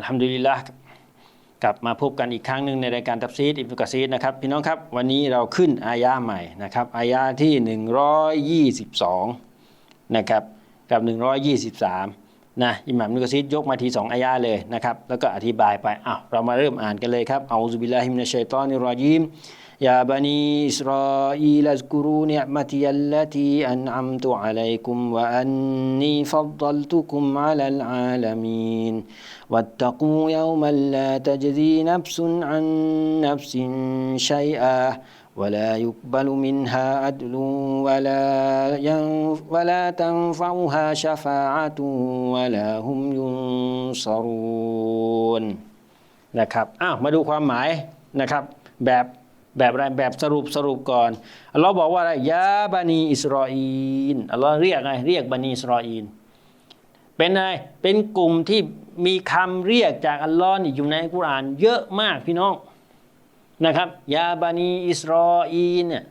อัลฮัมดุลิลละกลับมาพบกันอีกครั้งหนึ่งในรายการตับซีดอิบนุกะซีดนะครับพี่น้องครับวันนี้เราขึ้นอายาใหม่นะครับอายาที่ 122นะครับกับ 123นะอิหมัมนุกะซีดยกมาทีสองอายาเลยนะครับแล้วก็อธิบายไปอ้าวเรามาเริ่มอ่านกันเลยครับเอาซุบิลลาฮิมินะชชัยตอนิรอยิม ตุอะลัยกุมวะอันนีฟัดดัลตุกุมอะลัลอาลามีน واتقوا يوما لا تجزي نفس عن نفس شيئا ولا يقبل منها عدل ولا ينف ولا تنفعها شفاعة ولا هم ينصرون นะครับอ้าวมาดูความหมายนะครับแบบ แบบอะไรแบบสรุปสรุปก่อนอัลลอฮ์บอกว่าอะไรยาบานีอิสราอีนอัลลอฮ์เรียกไงเรียกบานีอิสราอีนเป็นอะไรเป็นกลุ่มที่มีคำเรียกจากอัลลอฮ์อยู่ในอัลกุรอานเยอะมากพี่น้องนะครับยาบานีอิสราอีนเนี่ย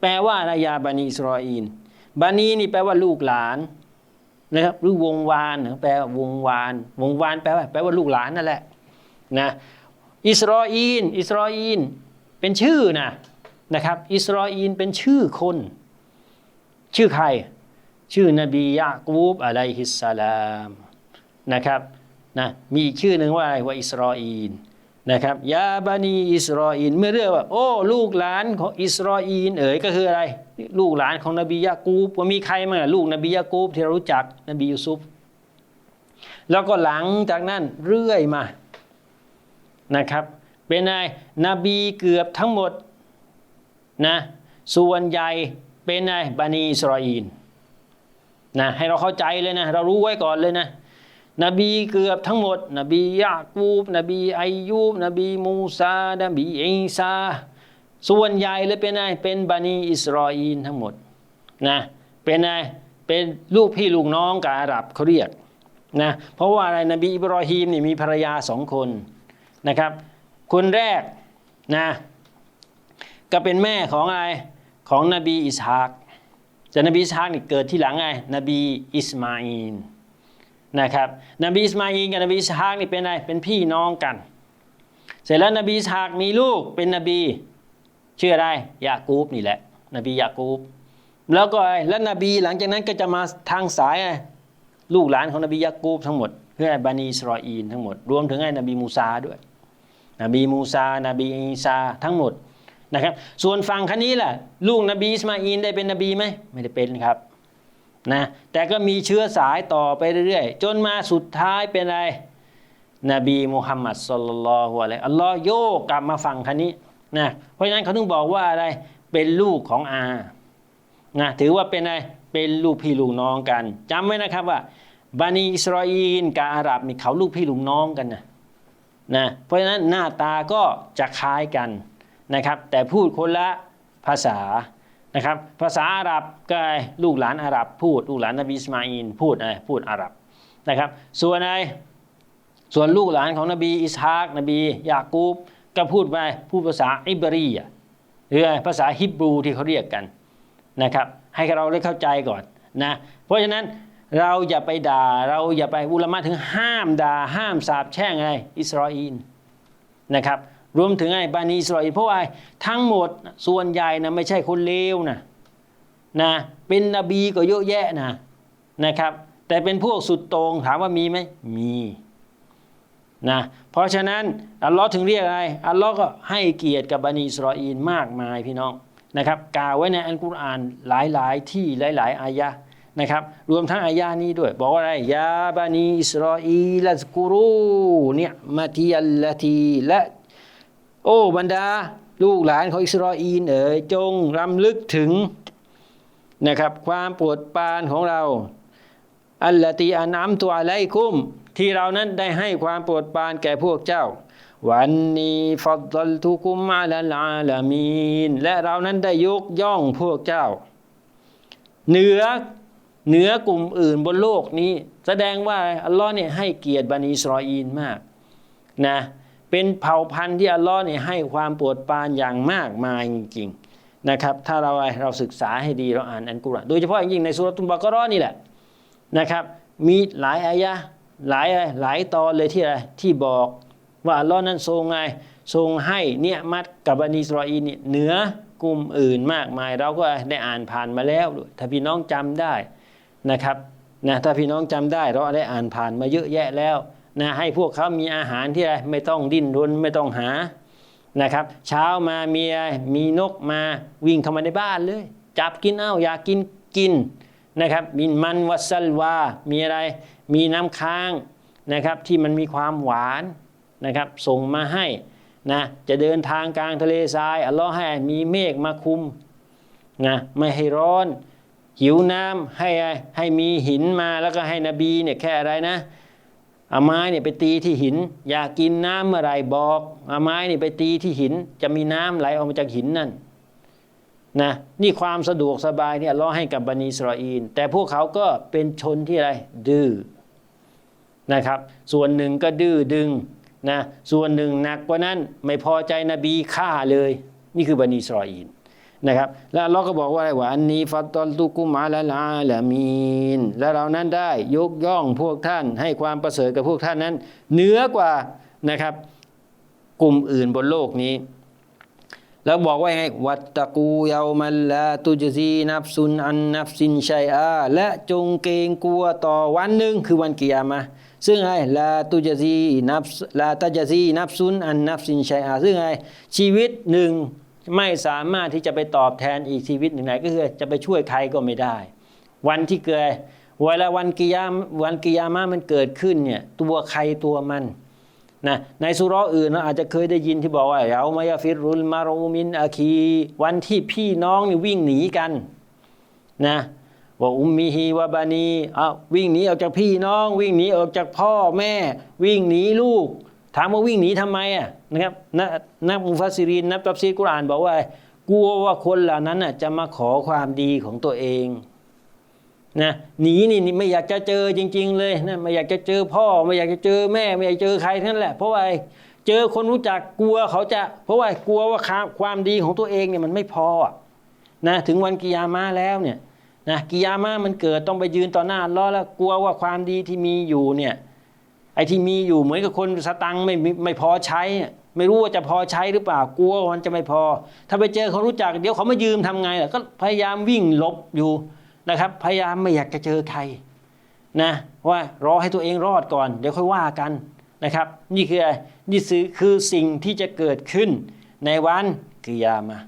แปลว่าอะไรยาบานีอิสราอีนบานีนี่แปลว่าลูกหลานนะครับหรือวงวานแปลว่าวงวาน วงวานแปลว่าแปลว่าลูกหลานนั่นแหละนะอิสราอีนอิสราอีน เป็นชื่อนะนะครับ อิสราอีนเป็นชื่อคน ชื่อใคร ชื่อนบียะกูบอะลัยฮิสสลามนะครับนะมีอีกชื่อหนึ่งว่าอะไรว่าอิสราอีนนะครับยาบานีอิสราอีนเมื่อเรียกว่าโอ้ลูกหลานของอิสราอีนเอ๋ยก็คืออะไร ลูกหลานของนบียะกูบว่ามีใครมั้งลูกนบียะกูบที่เรารู้จักนบียูซุฟแล้วก็หลังจากนั้นเรื่อยมานะครับ เป็นไงนบีเกือบทั้งหมดนะส่วนใหญ่เป็นไงบานีอิสราอีนนะให้เราเข้าใจเลยนะเรารู้ไว้ก่อนเลยนะนบีเกือบทั้งหมด นบียากูบ นบีอายูบ นบีมูซา นบีอิสาส่วนใหญ่เลยเป็นไงเป็นบันีอิสราอีนทั้งหมดนะเป็นไงเป็นลูกพี่ลูกน้องกับอาหรับเขาเรียกนะเพราะว่าอะไรนบีอิบรอฮีมนี่มีภรรยาสองคนนะครับ คนแรกนะก็เป็นแม่ของอะไรของนบีอิสฮากแต่นบีอิสฮากนี่เกิดที่หลังไงนบีอิสมาอีนนะครับนบีอิสมาอีนกับนบีอิสฮากนี่เป็นอะไรเป็นพี่น้องกัน เสร็จแล้วนบีอิสฮากมีลูกเป็นนบีชื่ออะไรยากูบนี่แหละ นบียากูบแล้วก็แล้วนบีหลังจากนั้นก็จะมาทางสายลูกหลานของนบียากูบทั้งหมดเพื่อบานีอิสราอีนทั้งหมด รวมถึงไอ้นบีมูซาด้วย นบีมูซา นบีอีซาทั้งหมดนะครับ ส่วนฝั่งคันนี้แหละลูกนบีอิสมาอีนได้เป็นนบีไหมไม่ได้เป็นครับนะแต่ก็มีเชื้อสายต่อไปเรื่อยๆ จนมาสุดท้ายเป็นอะไร นบีมุฮัมมัดสุลลัลฮุอะลัยอัลลอฮ์โยกกลับมาฝั่งคันนี้นะเพราะฉะนั้นเขาถึงบอกว่าอะไรเป็นลูกของอานะถือว่าเป็นอะไรเป็นลูกพี่ลูกน้องกันจำไว้นะครับว่าบานีอิสราอีนกับอาหรับนี่เขาลูกพี่ลูกน้องกันนะ นะเพราะฉะนั้นหน้าตาก็จะคล้ายกันนะครับ แต่พูดคนละภาษานะครับ ภาษาอาหรับก็ลูกหลานอาหรับ พูดลูกหลานนบีอิสมาอินพูดอะไรพูดอาหรับนะครับ ส่วนอะไรส่วนลูกหลานของนบีอิสฮากนบียากูบก็พูดไปพูดภาษาอิบรีหรือภาษาฮิบรูที่เขาเรียกกันนะครับ ให้เราได้เข้าใจก่อนนะเพราะฉะนั้น เราอย่าไปด่า เราอย่าไปอุลามะถึงห้ามด่าห้ามสาบแช่งอะไรอิสราเอลนะครับ รวมถึงไอ้บานีอิสราเอลเพราะว่าทั้งหมดส่วนใหญ่นะไม่ใช่คนเลวนะนะเป็นนบีก็เยอะแยะนะนะครับ แต่เป็นพวกสุดโตงถามว่ามีไหมมีนะเพราะฉะนั้นอัลลอฮ์ถึงเรียกอะไรอัลลอฮ์ก็ให้เกียรติกับบานีอิสราเอลมากมายพี่น้องนะครับกล่าวไว้ในอัลกุรอานหลายๆ ที่หลาย ๆ อายะ นะครับรวมทั้งอายานี้ด้วย บอกว่าอะไรยาบานีอิสราเอลสกุรูเนี่ยมาติยัลลทีและโอ้บรรดา ลูกหลานของอิสราเอลเอ๋ยจงรำลึกถึงนะครับความปรดปานของเรา อัลลตีอานัมตัวอะไรคุ้มที่เรานั้นได้ให้ความปรดปานแก่พวกเจ้า วันนี้ฟัดลทุกุมอาลลาลามีนและเรานั้นได้ยกย่องพวกเจ้า เหนือ เหนือกลุ่มอื่นบนโลกนี้ แสดงว่าอัลลอฮ์เนี่ยให้เกียรติบันิอิสราอีลมากนะเป็นเผ่าพันธุ์ที่อัลลอฮ์เนี่ยให้ความโปรดปรานอย่างมากมายจริงๆนะครับถ้าเราเราศึกษาให้ดีเราอ่านอันกุรอานโดยเฉพาะอย่างยิ่งในสุรตุลบากรอนี่แหละนะครับมีหลายอายะหลายหลายตอนเลยที่อะไรที่บอกว่าอัลลอฮ์นั้นทรงไงทรงให้เนี่ยมัดกับบันิอิสราอีลเนี่ยเหนือกลุ่มอื่นมากมาย เราก็ได้อ่านผ่านมาแล้วด้วยถ้าพี่น้องจำได้ นะครับนะถ้าพี่น้องจำได้เราได้อ่านผ่านมาเยอะแยะแล้วนะให้พวกเขามีอาหารที่อะไรไม่ต้องดิ้นรนไม่ต้องหานะครับ เช้ามามีอะไรมีนกมาวิ่งเข้ามาในบ้านเลย จับกินเอาอยากกินกินนะครับมีมันวัสลวา มีอะไรมีน้ำค้างนะครับที่มันมีความหวานนะครับส่งมาให้นะจะเดินทางกลางทะเลทรายอัลลอฮ์ให้มีเมฆมาคุมนะไม่ให้ร้อน หิวน้ำให้ให้มีหินมาแล้วก็ให้นบีเนี่ยแค่อะไรนะเอาไม้เนี่ยไปตีที่หิน อยากกินน้ำเมื่อไรบอกเอาไม้เนี่ยไปตีที่หิน จะมีน้ำไหลออกมาจากหินนั่นนะนี่ความสะดวกสบายเนี่ยล้อให้กับบันิสราอีลแต่พวกเขาก็เป็นชนที่อะไรดื้อนะครับ ส่วนหนึ่งก็ดื้อดึงนะส่วนหนึ่งหนักกว่านั้นไม่พอใจนบีฆ่าเลย นี่คือบันิสราอีล นะครับ แล้วเราก็บอกว่าอะไรว่าอันนี้ฟัตตอลตุกุมาลาลาละมีน และเรานั้นได้ยกย่องพวกท่านให้ความประเสริฐกับพวกท่านนั้นเหนือกว่านะครับ กลุ่มอื่นบนโลกนี้ แล้วบอกว่าไงวัตตะกูเยามันละตุจซีนับซุนอันนับสินชัยอาและจงเกรงกลัวต่อวันหนึ่งคือวันกิยามะซึ่งไอ้ลาตุจซีนับลาตัจซีนับซุนอันนับสินชัยอาซึ่งไอ้ชีวิตหนึ่ง ไม่สามารถที่จะไปตอบแทนอีกชีวิตหนึ่งไหนก็คือจะไปช่วยใครก็ไม่ได้ วันที่เกิดเวลาวันกิยามวันกิยามะมันเกิดขึ้นเนี่ยตัวใครตัวมันนะในสุราะห์อื่นเราอาจจะเคยได้ยินที่บอกว่าเอามายาฟิรุลมารูมินอาคี วันที่พี่น้องนี่วิ่งหนีกันนะว่าอุมมีฮีวาบานีอะวิ่งหนีออกจากพี่น้อง วิ่งหนีออกจากพ่อแม่ วิ่งหนีลูก ถามว่าวิ่งหนีทำไมอะนะครับนักนักมุฟัสซิรินนักตัฟซีกุรอานบอกว่า กลัวว่าคนเหล่านั้นน่ะจะมาขอความดีของตัวเองนะหนีนี่ไม่อยากจะเจอจริง ๆ เลยนะไม่อยากจะเจอพ่อ ไม่อยากจะเจอแม่ ไม่อยากเจอใครทั้งนั้นแหละ เพราะว่าเจอคนรู้จักกลัวเขาจะ เพราะว่ากลัวว่าความดีของตัวเองเนี่ยมันไม่พอนะถึงวันกิยามะแล้วเนี่ยนะกิยามะมันเกิดต้องไปยืนต่อหน้าล้อแล้วกลัวว่าความดีที่มีอยู่เนี่ย ไอ้ที่มีอยู่เหมือนกับคนสตังค์ไม่ไม่พอใช้ ไม่รู้ว่าจะพอใช้หรือเปล่ากลัวมันจะไม่พอ ถ้าไปเจอเขารู้จักเดี๋ยวเขามายืมทำไงล่ะก็พยายามวิ่งหลบอยู่นะครับ พยายามไม่อยากจะเจอใครนะว่ารอให้ตัวเองรอดก่อน เดี๋ยวค่อยว่ากันนะครับ นี่คืออะไรนี่คือสิ่งที่จะเกิดขึ้นในวันกิยามะ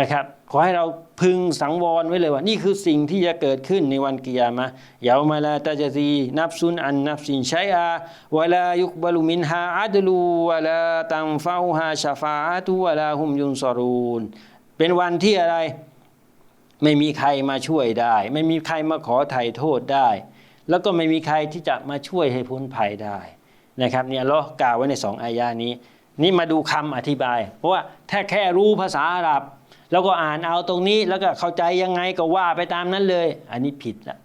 นะครับ ขอให้เราพึงสังวรไว้เลยว่า นี่คือสิ่งที่จะเกิดขึ้นในวันกิยามะยาวมาลาตาจซีนับซุนอันนับสินชัยอาวลายุกบาลุมินฮาอัดลูวลาตังฟาฮาชาฟาอะตุวลาฮุมยุนซอรูนเป็นวันที่อะไรไม่มีใครมาช่วยได้ ไม่มีใครมาขอไถ่โทษได้ แล้วก็ไม่มีใครที่จะมาช่วยให้พ้นภัยได้นะครับเนี่ยเรากล่าวไว้ในสองอายานี้ นี่มาดูคำอธิบาย เพราะว่าถ้าแค่รู้ภาษาอาหรับ แล้วก็อ่านเอาตรงนี้แล้วก็เข้าใจยังไงก็ว่าไปตามนั้นเลย อันนี้ผิดละ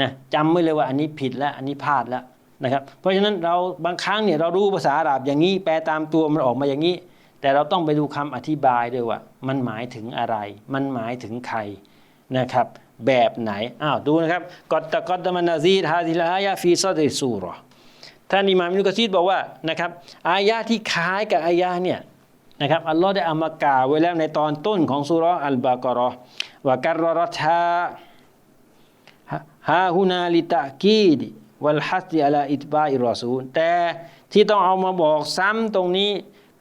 นะจำไว้เลยว่าอันนี้ผิดแล้วอันนี้พลาดแล้วนะครับเพราะฉะนั้นเราบางครั้งเนี่ยเรารู้ภาษาอาหรับอย่างนี้แปลตามตัวมันออกมาอย่างนี้ แต่เราต้องไปดูคำอธิบายด้วยว่า มันหมายถึงอะไร มันหมายถึงใครนะครับ แบบไหนอ้าวดูนะครับกอตตะกอตตมันนาซีฮาซิลฮายาฟีซอดิซูรอท่านอิมามนุกซีดบอกว่านะครับอายะที่คล้ายกับอายะเนี่ย นะครับอัลลอฮ์ได้อามากล่าวไว้แล้วในตอนต้นของสุร์อัลบากราะห์ว่าการรอชาฮาฮุนาลิตะกีดวัลฮัสติอัลาอิตบาอิรอซูลแต่ที่ต้องเอามาบอกซ้ำตรงนี้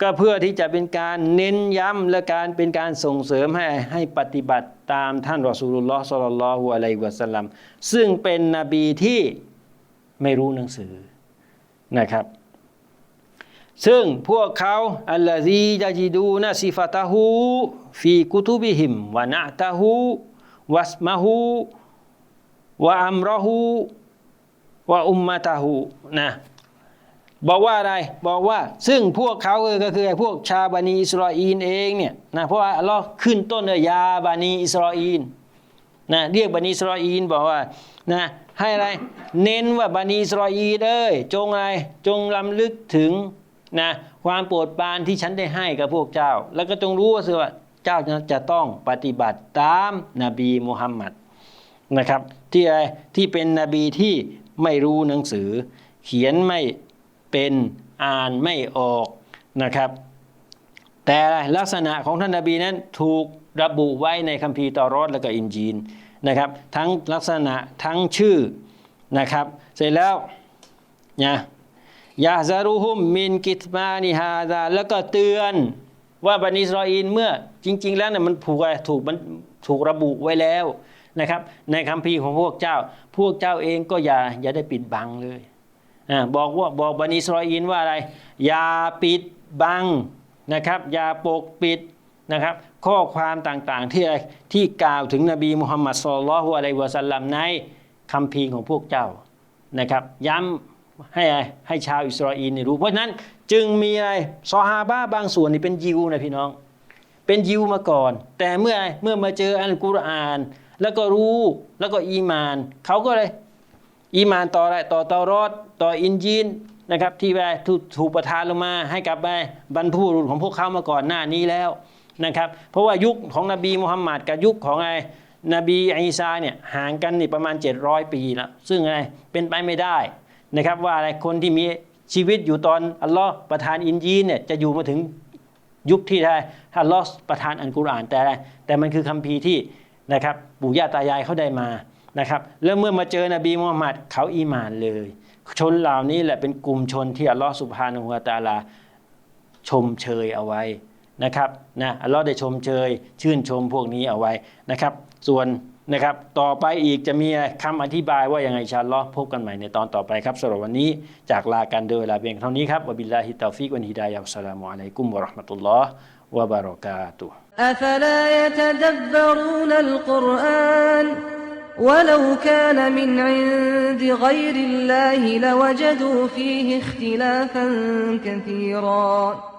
ก็เพื่อที่จะเป็นการเน้นย้ำและการเป็นการส่งเสริมให้ให้ปฏิบัติตามท่านรอซูลุลลอฮ์สัลลัลลอฮุอะลัยวะสัลลัมซึ่งเป็นนบีที่ไม่รู้หนังสือนะครับ ซึ่งพวกเขาอัลลซียาจิดูนะซิฟาตาหูฟีกุตุบิหิมวะนะตาหูวัสมะหูวะอัมรหูว่าอุมมาตาหูนะบอกว่าอะไรบอกว่าซึ่งพวกเขาก็คือพวกชาบานีอิสราอีนเองเนี่ยนะเพราะว่าอัลลอฮ์ขึ้นต้นเลยยาบานีอิสราอีนนะเรียกบานีอิสราอีนบอกว่านะให้อะไรเน้นว่าบานีอิสราอีนเอ้ยจงอะไรจงลำลึกถึง นะความโปรดปรานที่ฉันได้ให้กับพวกเจ้า แล้วก็จงรู้ว่าสิว่าเจ้าจะต้องปฏิบัติตามนบีมุฮัมมัดนะครับที่อะไรที่เป็นนบีที่ไม่รู้หนังสือ เขียนไม่เป็นอ่านไม่ออกนะครับ แต่ลักษณะของท่านนบีนั้นถูกระบุไว้ในคัมภีร์ตอรอดและก็อินจีนนะครับ ทั้งลักษณะทั้งชื่อนะครับ เสร็จแล้วนะ ยาซารุฮุมมินกิตมานิฮาดาแล้วก็เตือนว่าบันิสราเอลเมื่อจริง ๆ แล้วเนี่ยมันผูกอะไรถูกมันถูกระบุไว้แล้วนะครับ ในคัมภีร์ของพวกเจ้า พวกเจ้าเองก็อย่าอย่าได้ปิดบังเลยอ่าบอกว่าบอกบันิสราเอลว่าอะไร อย่าปิดบังนะครับ อย่าปกปิดนะครับ ข้อความต่างๆที่ที่กล่าวถึงนบีมุฮัมมัดสุลลัลฮุอะลัยวะสัลลัมในคัมภีร์ของพวกเจ้านะครับ ย้ำ ให้อะไรให้ชาวอิสราเอลนี่รู้ เพราะฉะนั้นจึงมีอะไรซอฮาบะบางส่วนนี่เป็นยิวนะพี่น้อง เป็นยิวมาก่อน แต่เมื่อเมื่อมาเจออัลกุรอาน แล้วก็รู้แล้วก็อีมานเขาก็เลยอีมานต่ออะไรต่อเตารอดต่ออินจีนนะครับที่ไปถูกถูกประทานลงมาให้กับไปบรรพบุรุษของพวกเขามาก่อนหน้านี้แล้วนะครับ เพราะว่ายุคของนบีมุฮัมมัดกับยุคของไอ้นบีอีสาเนี่ยห่างกันนี่ประมาณ 700 ปีแล้วซึ่งไรเป็นไปไม่ได้ นะครับว่าอะไรคนที่มีชีวิตอยู่ตอนอัลลอฮ์ประทานอินจีนเนี่ยจะอยู่มาถึงยุคที่ได้อัลลอฮ์ประทานอัลกุรอานแต่อะไรแต่มันคือคัมภีร์ที่นะครับปู่ย่าตายายเขาได้มานะครับแล้วเมื่อมาเจอนบีมุฮัมมัดเขาอีหมานเลย ชนเหล่านี้แหละเป็นกลุ่มชนที่อัลลอฮ์สุบฮานะฮูวะตาลาชมเชยเอาไว้นะครับนะอัลลอฮ์ได้ชมเชย ชื่นชมพวกนี้เอาไว้นะครับ ส่วน นะครับต่อไปอีกจะมีคำอธิบายว่ายังไงอินชาอัลลอฮ์พบกันใหม่ในตอนต่อไปครับสำหรับวันนี้จากลากันโดยเวลาเพียงเท่านี้ครับวะบิลลาฮิตตอฟิกวันฮิดายะฮ์อัสสลามุอะลัยกุมวะเราะห์มะตุลลอฮ์วะบารอกาตุฮ์ أفلا يتدبرون القرآن ولو كان من عند غير الله لوجدوا فيه اختلافا كثيرا